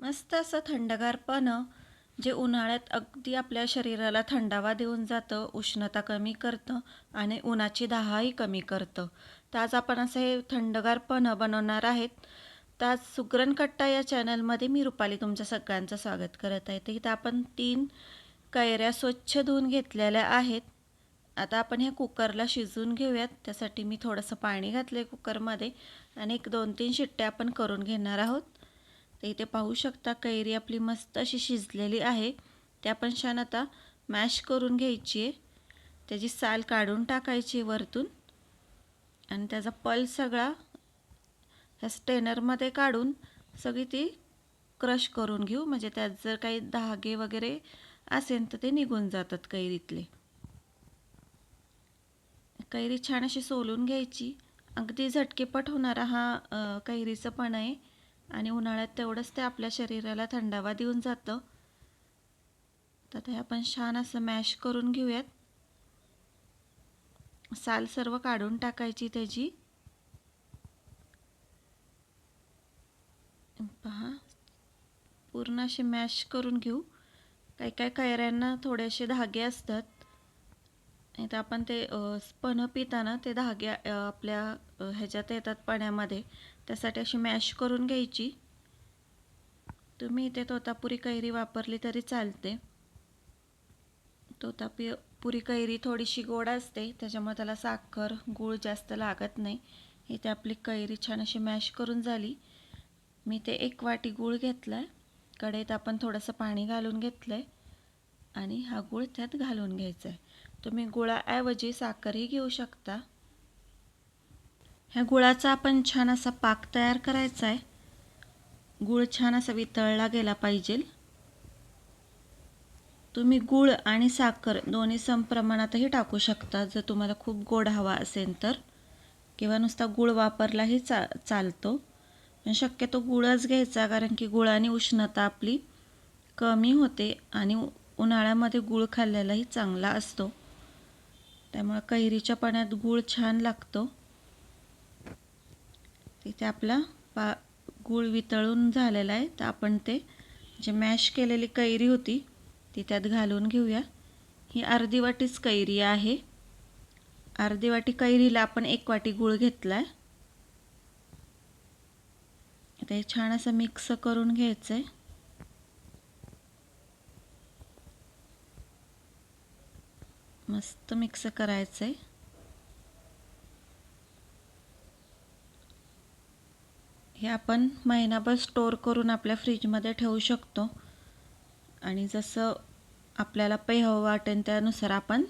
मस्त असं थंडगारपणं जे उन्हाळ्यात अगदी आपल्या शरीराला थंडावा देऊन जातं उष्णता कमी करतं आणि उन्हाची दाहाही कमी करतं. तर आज आपण असं हे थंडगारपणं बनवणार आहेत. तर आज सुग्रण कट्टा या चॅनलमध्ये मी रुपाली तुमच्या सगळ्यांचं स्वागत करत आहे. तर इथं आपण तीन कैऱ्या स्वच्छ धुवून घेतलेल्या आहेत. आता आपण ह्या कुकरला शिजवून घेऊयात. त्यासाठी मी थोडंसं पाणी घातलं आहे कुकरमध्ये आणि एक दोन तीन शिट्ट्या आपण करून घेणार आहोत. तर इथे पाहू शकता कैरी आपली मस्त अशी शिजलेली आहे. ते आपण छान आता मॅश करून घ्यायची आहे. त्याची साल काढून टाकायची वरतून. आणि त्याचा पल सगळा ह्या स्टेनरमध्ये काढून सगळी ती क्रश करून घेऊ. म्हणजे त्यात जर काही धागे वगैरे असेल तर ते निघून जातात कैरीतले. कैरी छान अशी सोलून घ्यायची. अगदी झटकेपट होणारा हा कैरीचं पण आहे. आणि उन्हाळ्यात तेवढंच ते आपल्या शरीराला थंडावा देऊन जातं. तर ते आपण छान असं मॅश करून घेऊयात. साल सर्व काढून टाकायची त्याची. पहा पूर्ण असे मॅश करून घेऊ. काही काही कैऱ्यांना थोडेसे धागे असतात. नाही तर आपण ते स्पन पिताना ते धागे आपल्या ह्याच्यात येतात पाण्यामध्ये. त्यासाठी अशी मॅश करून घ्यायची. तुम्ही इथे तोतापुरी कैरी वापरली तरी चालते. तोतापी पुरी कैरी थोडीशी गोड असते त्याच्यामुळे त्याला साखर गूळ जास्त लागत नाही. इथे आपली कैरी छान अशी मॅश करून झाली. मी ते एक वाटी गूळ घेतला आहे कढईत आपण थोडंसं पाणी घालून घेतलं आहे आणि हा गूळ त्यात घालून घ्यायचा आहे तुम्ही गुळाऐवजी साखरही घेऊ शकता. ह्या गुळाचा आपण छान असा पाक तयार करायचा आहे. गूळ छान असा वितळला गेला पाहिजे. तुम्ही गूळ आणि साखर दोन्ही समप्रमाणातही टाकू शकता. जर तुम्हाला खूप गोड हवा असेल तर किंवा नुसता गूळ वापरलाही चा चालतो. पण शक्यतो गुळच घ्यायचा कारण की गुळाने उष्णता आपली कमी होते आणि उन्हाळ्यामध्ये गूळ खाल्लेलाही चांगला असतो. त्यामुळे कैरीच्या पाण्यात गूळ छान लागतो. तिथे आपला पा गूळ वितळून झालेला आहे. तर आपण ते जे मॅश केलेली कैरी होती ती त्यात घालून घेऊया. ही अर्धी वाटीच कैरी आहे. अर्धी वाटी कैरीला आपण एक वाटी गूळ घेतला आहे ते छान असं मिक्स करून घ्यायचं आहे मस्त मिक्स करायचं आहे हे आपण महिनाभर स्टोअर करून आपल्या फ्रीजमध्ये ठेवू शकतो. आणि जसं आपल्याला हवं वाटेल त्यानुसार आपण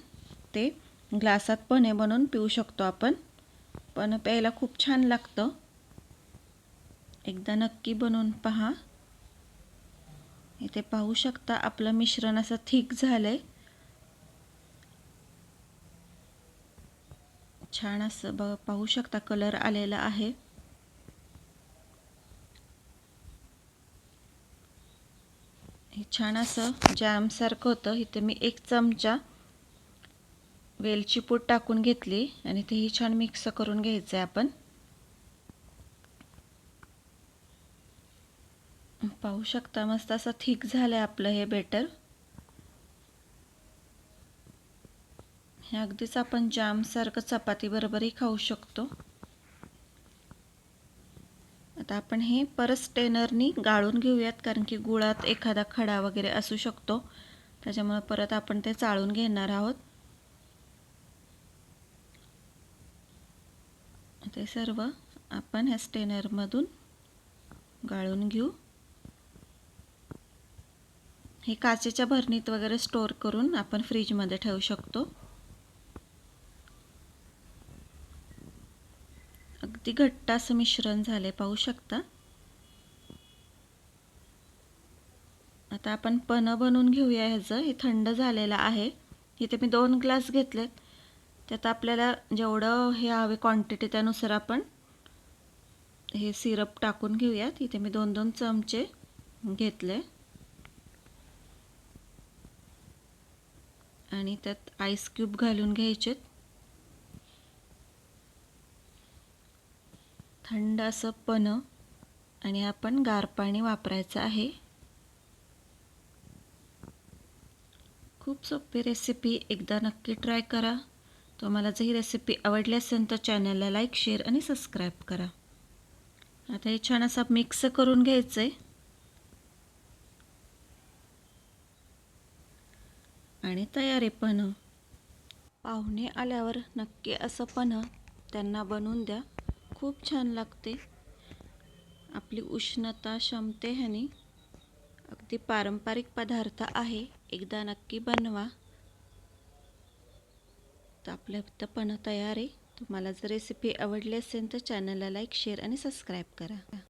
ते ग्लासात पणे बनवून पिऊ शकतो आपण. पण प्यायला खूप छान लागतं. एकदा नक्की बनवून पहा. इथे पाहू शकता आपलं मिश्रण असं थिक झालं आहे छान असं बघ पाहू शकता कलर आलेला आहे. हे छान असं जॅमसारखं होतं. इथे मी एक चमचा वेलची पूड टाकून घेतली आणि तेही छान मिक्स करून घ्यायचं आहे आपण. पाहू शकता मस्त असं थिक झालं आहे आपलं हे बेटर हे अगदीच आपण जामसारखं चपातीबरोबरही खाऊ शकतो. आता आपण हे परत स्टेनरनी गाळून घेऊयात कारण की गुळात एखादा खडा वगैरे असू शकतो. त्याच्यामुळे परत आपण ते चाळून घेणार आहोत. ते सर्व आपण ह्या स्टेनरमधून गाळून घेऊ. हे काचेच्या भरणीत वगैरे स्टोअर करून आपण फ्रीजमध्ये ठेवू शकतो. किती घट्ट असं मिश्रण झाले पाहू शकता? आता आपण पनं बनवून घेऊया ह्याचं. हे थंड झालेलं आहे. इथे मी दोन ग्लास घेतलेत. त्यात आपल्याला जेवढं हे हवे क्वांटिटी त्यानुसार आपण हे सिरप टाकून घेऊयात. इथे मी दोन दोन चमचे घेतले. आणि त्यात आईस क्यूब घालून घ्यायचेत. थंड असं पण आणि आपण गार पाणी वापरायचं आहे. खूप सोपी रेसिपी एकदा नक्की ट्राय करा. तुम्हाला जर ही रेसिपी आवडली असेल तर चॅनलला लाईक शेअर आणि सबस्क्राईब करा. आता हे छान असं मिक्स करून घ्यायचं आहे आणि तयारी पण. पाहुणे आल्यावर नक्की असं पण त्यांना बनवून द्या. खूप छान लागते. आपली उष्णता शमते ह्याने अगदी पारंपरिक पदार्थ आहे. एकदा नक्की बनवा. तर आपलं इथं पण तयार आहे. तुम्हाला जर रेसिपी आवडली असेल तर चॅनलला लाईक शेअर आणि सबस्क्राईब करा.